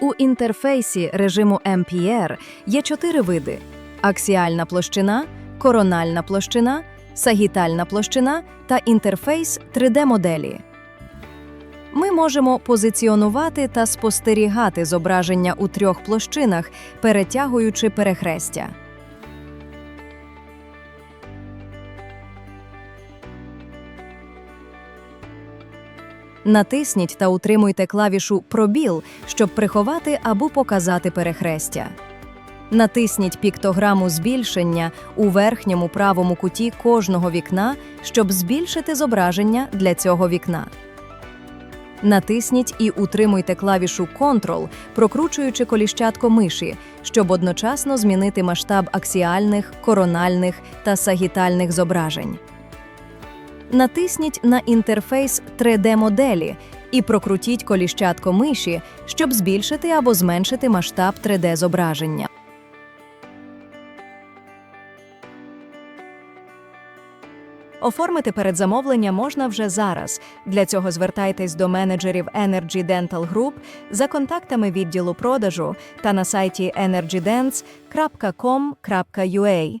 У інтерфейсі режиму MPR є чотири види: аксіальна площина, корональна площина, сагітальна площина та інтерфейс 3D-моделі. Ми можемо позиціонувати та спостерігати зображення у трьох площинах, перетягуючи перехрестя. Натисніть та утримуйте клавішу Пробіл, щоб приховати або показати перехрестя. Натисніть піктограму збільшення у верхньому правому куті кожного вікна, щоб збільшити зображення для цього вікна. Натисніть і утримуйте клавішу Ctrl, прокручуючи коліщатко миші, щоб одночасно змінити масштаб аксіальних, корональних та сагітальних зображень. Натисніть на інтерфейс 3D-моделі і прокрутіть коліщатко миші, щоб збільшити або зменшити масштаб 3D-зображення. Оформити передзамовлення можна вже зараз. Для цього звертайтесь до менеджерів Energy Dental Group за контактами відділу продажу та на сайті energydents.com.ua.